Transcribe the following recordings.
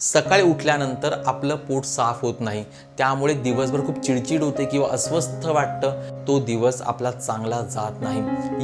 सकाळी उठल्यानंतर आपलं पोट साफ होत नाही. त्यामुळे दिवसभर खूप चिडचिड होते किंवा अस्वस्थ वाटतं. तो दिवस आपला चांगला जात नाही.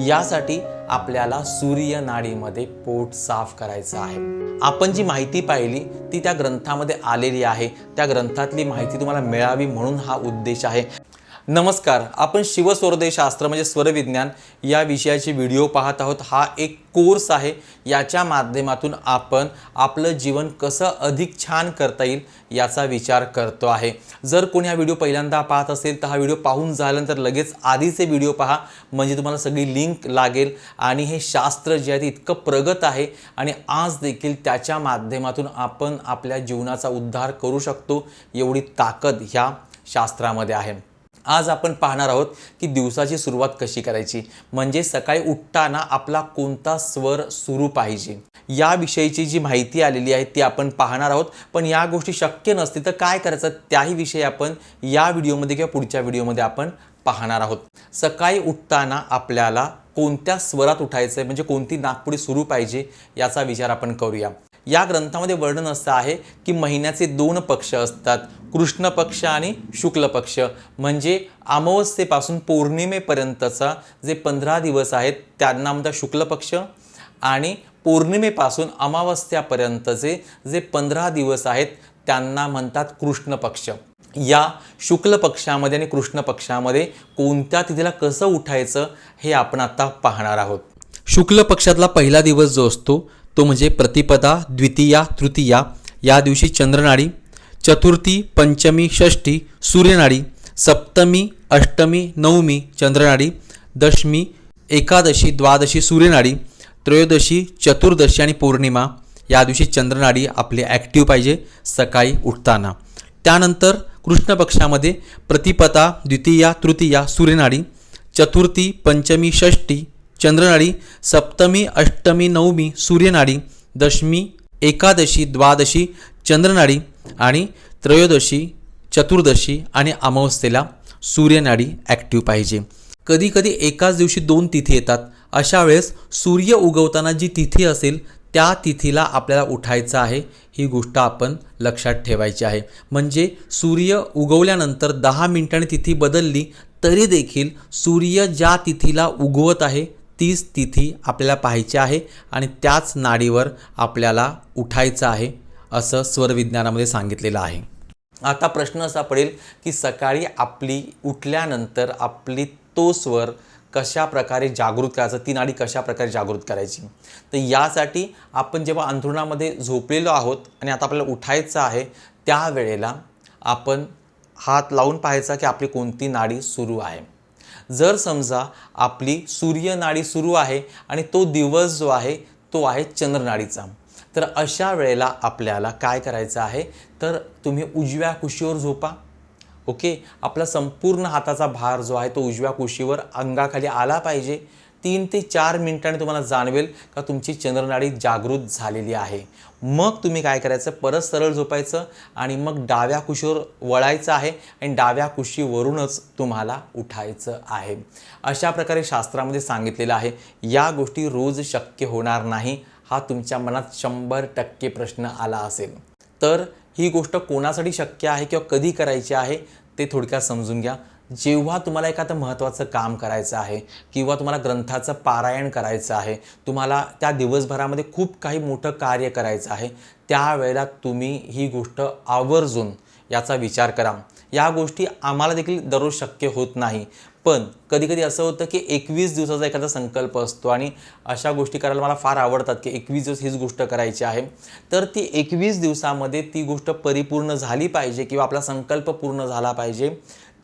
यासाठी आपल्याला सूर्य नाडीमध्ये पोट साफ करायचं आहे. आपण जी माहिती पाहिली ती त्या ग्रंथामध्ये आलेली आहे. त्या ग्रंथातली माहिती तुम्हाला मिळावी म्हणून हा उद्देश आहे. नमस्कार आपण शिवस्वरदेशास्त्र म्हणजे स्वरविज्ञान या विषयाचे व्हिडिओ पाहत आहोत. हा एक कोर्स आहे. याच्या माध्यमातून आपण आपलं जीवन कसं अधिक छान करता येईल याचा विचार करतो आहे. जर कोणी हा व्हिडिओ पहिल्यांदा पाहत असेल तर हा व्हिडिओ पाहून झाल्यानंतर लगेच आधीचे व्हिडिओ पहा. म्हणजे तुम्हाला सगळी लिंक लागेल आणि हे शास्त्र जे आहे ते इतकं प्रगत आहे आणि आज देखील त्याच्या माध्यमातून आपण आपल्या जीवनाचा उद्धार करू शकतो. एवढी ताकद ह्या शास्त्रामध्ये आहे. आज आपण पाहणार आहोत की दिवसाची सुरुवात कशी करायची. म्हणजे सकाळी उठताना आपला कोणता स्वर सुरू पाहिजे. याविषयीची जी माहिती आलेली आहे ती आपण पाहणार आहोत. पण या गोष्टी शक्य नसते तर काय करायचं त्याही विषयी आपण या व्हिडिओमध्ये किंवा पुढच्या व्हिडिओमध्ये आपण पाहणार आहोत. सकाळी उठताना आपल्याला कोणत्या स्वरात उठायचं आहे म्हणजे कोणती नागपुडी सुरू पाहिजे याचा विचार आपण करूया. या ग्रंथामध्ये वर्णन असं आहे की महिन्याचे दोन पक्ष असतात कृष्ण पक्ष आणि शुक्ल पक्ष. म्हणजे अमावस्येपासून पौर्णिमेपर्यंतचा जे पंधरा दिवस आहेत त्यांना म्हणतात शुक्ल पक्ष. आणि पौर्णिमेपासून अमावस्यापर्यंतचे जे पंधरा दिवस आहेत त्यांना म्हणतात कृष्ण पक्ष. या शुक्ल पक्षामध्ये आणि कृष्ण पक्षामध्ये कोणत्या तिथीला कसं उठायचं हे आपण आता पाहणार आहोत. शुक्ल पक्षातला पहिला दिवस जो असतो तो म्हणजे प्रतिपदा द्वितीया तृतीया या दिवशी चंद्रनाडी चतुर्थी पंचमी षष्ठी सूर्यनाडी सप्तमी अष्टमी नवमी चंद्रनाडी दशमी एकादशी द्वादशी सूर्यनाडी त्रयोदशी चतुर्दशी आणि पौर्णिमा या दिवशी चंद्रनाडी आपली ॲक्टिव्ह पाहिजे सकाळी उठताना. त्यानंतर कृष्ण पक्षामध्ये प्रतिपदा द्वितीया तृतीया सूर्यनाडी चतुर्थी पंचमी षष्ठी चंद्रनाडी सप्तमी अष्टमी नवमी सूर्यनाडी दशमी एकादशी द्वादशी चंद्रनाडी आणि त्रयोदशी चतुर्दशी आणि अमावस्येला सूर्यनाडी ॲक्टिव्ह पाहिजे. कधीकधी एकाच दिवशी दोन तिथी येतात. अशा वेळेस सूर्य उगवताना जी तिथी असेल त्या तिथीला आपल्याला उठायचं आहे. ही गोष्ट आपण लक्षात ठेवायची आहे. म्हणजे सूर्य उगवल्यानंतर दहा मिनिटांनी तिथी बदलली तरी देखील सूर्य ज्या तिथीला उगवत आहे तीच तिथी आपल्याला पाहायची आहे आणि त्याच नाडीवर आपल्याला उठायचं आहे असं स्वरविज्ञानामध्ये सांगितलेलं आहे. आता प्रश्न असा पडेल की सकाळी आपली उठल्यानंतर आपली तो स्वर कशा प्रकारे जागृत करायचं ती नाडी कशा प्रकारे जागृत करायची? तर यासाठी आपण जेव्हा अंथरुणामध्ये झोपलेलो आहोत आणि आता आपल्याला उठायचं आहे त्यावेळेला आपण हात लावून पाहायचा की आपली कोणती नाडी सुरू आहे. जर समजा आपली सूर्यनाडी सुरू आहे आणि तो दिवस जो आहे तो आहे चंद्रनाडीचा. तर अशा वेळेला आपल्याला काय करायचं आहे? तर तुम्ही उजव्या कुशीवर झोपा. ओके? आपला संपूर्ण हाताचा भार जो आहे तो उजव्या कुशीवर अंगाखाली आला पाहिजे. तीन ते चार मिनिटांनी तुम्हाला जाणवेल का तुमची चंद्रनाडी जागृत झालेली आहे. मग तुम्ही काय करायचं? परत सरळ झोपायचं आणि मग डाव्या कुशीवर वळायचं आहे आणि डाव्या कुशीवरूनच तुम्हाला उठायचं आहे. अशा प्रकारे शास्त्रामध्ये सांगितलेलं आहे या गोष्टी रोज शक्य होणार नाही हा तुमच्या मनात शंभर टक्के प्रश्न आला असेल. तर ही गोष्ट कोणासाठी शक्य आहे किंवा कधी करायची आहे ते थोडक्यात समजून घ्या. जेव्हा तुम्हाला एखादं महत्त्वाचं काम करायचं आहे किंवा तुम्हाला ग्रंथाचं पारायण करायचं आहे तुम्हाला त्या दिवसभरामध्ये खूप काही मोठं कार्य करायचं आहे त्यावेळेला तुम्ही ही गोष्ट आवर्जून याचा विचार करा. या गोष्टी आम्हाला देखील दररोज शक्य होत नाही. पण कधीकधी असं होतं की एकवीस दिवसाचा एखादा संकल्प असतो आणि अशा गोष्टी करायला मला फार आवडतात की एकवीस दिवस हीच गोष्ट करायची आहे. तर ती एकवीस दिवसामध्ये ती गोष्ट परिपूर्ण झाली पाहिजे किंवा आपला संकल्प पूर्ण झाला पाहिजे.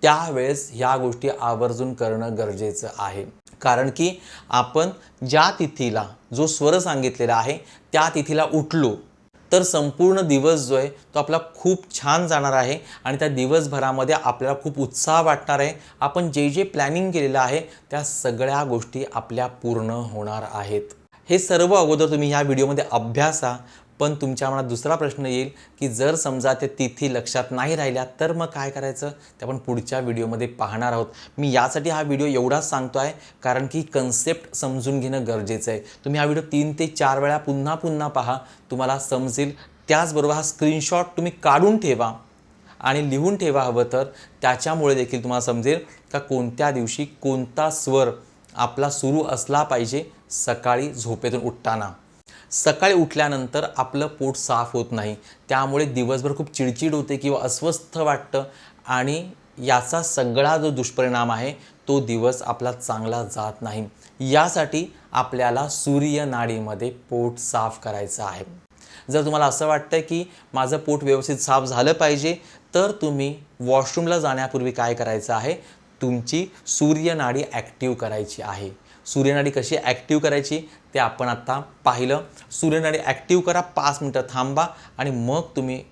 त्यावेळेस ह्या गोष्टी आवर्जून करणं गरजेचं आहे. कारण की आपण ज्या तिथीला जो स्वर सांगितलेला आहे त्या तिथीला उठलो तर संपूर्ण दिवस जो आहे तो आपला खूप छान जाणार आहे आणि त्या दिवसभरामध्ये आपल्याला खूप उत्साह वाटणार आहे. आपण जे जे प्लॅनिंग केलेलं आहे त्या सगळ्या गोष्टी आपल्या पूर्ण होणार आहेत. हे सर्व अगोदर तुम्ही ह्या व्हिडिओमध्ये अभ्यासा. पण तुमच्या मनात दुसरा प्रश्न येईल की जर समजा ते तिथी लक्षात नाही राहिल्या तर मग काय करायचं? ते आपण पुढच्या व्हिडिओमध्ये पाहणार आहोत. मी यासाठी हा व्हिडिओ एवढाच सांगतो आहे कारण की कन्सेप्ट समजून घेणं गरजेचं आहे. तुम्ही हा व्हिडिओ तीन ते चार वेळा पुन्हा पुन्हा पहा तुम्हाला समजेल. त्याचबरोबर हा स्क्रीनशॉट तुम्ही काढून ठेवा आणि लिहून ठेवा हवं तर. त्याच्यामुळे देखील तुम्हाला समजेल का कोणत्या दिवशी कोणता स्वर आपला सुरू असला पाहिजे सकाळी झोपेतून उठताना. सकाळी उठल्यानंतर आपलं पोट साफ होत नाही. त्यामुळे दिवसभर खूप चिडचिड होते किंवा अस्वस्थ वाटतं आणि याचा सगळा जो दुष्परिणाम आहे तो दिवस आपला चांगला जात नाही. यासाठी आपल्याला सूर्यनाडीमध्ये पोट साफ करायचं आहे. जर तुम्हाला असं वाटतं की माझं पोट व्यवस्थित साफ झालं पाहिजे तर तुम्ही वॉशरूमला जाण्यापूर्वी काय करायचं आहे? तुमची सूर्यनाडी ॲक्टिव्ह करायची आहे. सूर्यनाडी कशी ॲक्टिव्ह करायची? ते आपण आत्ता पाहिलं. सूर्यनाडी ॲक्टिव्ह करा पाच मिनटं थांबा आणि मग तुम्ही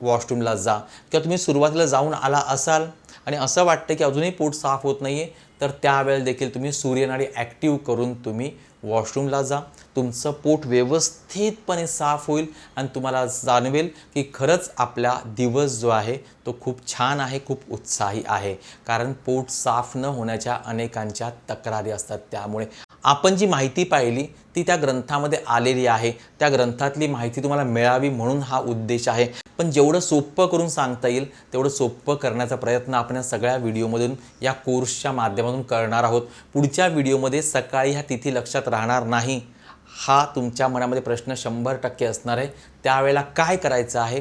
वॉशरूमला जा. किंवा तुम्ही सुरुवातीला जाऊन आला असाल आणि असं वाटतं की अजूनही पोट साफ होत नाही आहे तर त्यावेळेला देखील तुम्ही सूर्यनाडी ॲक्टिव्ह करून तुम्ही वॉशरूमला जा. तुमचं पोट व्यवस्थितपणे साफ होईल आणि तुम्हाला जाणवेल की खरंच आपला दिवस जो आहे तो खूप छान आहे खूप उत्साही आहे. कारण पोट साफ न होण्याच्या अनेकांच्या तक्रारी असतात. त्यामुळे आपण जी माहिती पाहिली ती त्या ग्रंथामध्ये आलेली आहे. त्या ग्रंथातली माहिती तुम्हाला मिळावी म्हणून हा उद्देश आहे. पण जेवढं सोपं करून सांगता येईल तेवढं सोपं करण्याचा प्रयत्न आपण या सगळ्या व्हिडिओमधून या कोर्सच्या माध्यमातून करणार आहोत. पुढच्या व्हिडिओमध्ये सकाळी ह्या तिथी लक्षात राहणार नाही. हा तुमच्या मनामध्ये प्रश्न शंभर टक्के असणार आहे. त्यावेळेला काय करायचं आहे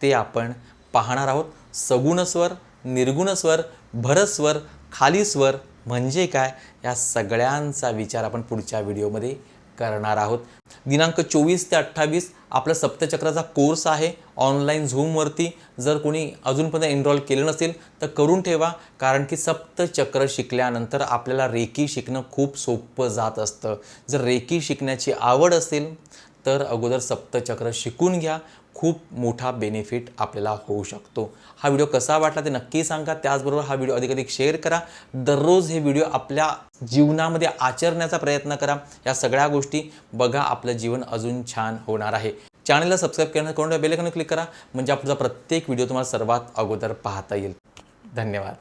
ते आपण पाहणार आहोत. सगुण स्वर निर्गुण स्वर भरस्वर खाली स्वर म्हणजे काय? या सगळ्यांचा विचार आपण पुढच्या व्हिडिओमध्ये करणार आहोत. दिनांक चोवीस ते अठ्ठावीस आपला सप्तचक्राचा कोर्स आहे. ऑनलाईन झूमवरती जर कोणी अजूनपर्यंत एनरोल केलं नसेल तर करून ठेवा. कारण की सप्तचक्र शिकल्यानंतर आपल्याला रेकी शिकणं खूप सोपं जात असतं. जर रेकी शिकण्याची आवड असेल तर अगोदर सप्तचक्र शिकून घ्या. खूप मोठा बेनिफिट आपल्याला होऊ शकतो. हा व्हिडिओ कसा वाटला ते नक्की सांगा. त्याचबरोबर हा व्हिडिओ अधिकाधिक शेअर करा. दररोज हे व्हिडिओ आपल्या जीवनामध्ये आचरण्याचा प्रयत्न करा. या सगळ्या गोष्टी बघा आपलं जीवन अजून छान होणार आहे. चॅनलला सबस्क्राईब करणं करून बेलेकनं क्लिक करा. म्हणजे आपला प्रत्येक व्हिडिओ तुम्हाला सर्वात अगोदर पाहता येईल. धन्यवाद.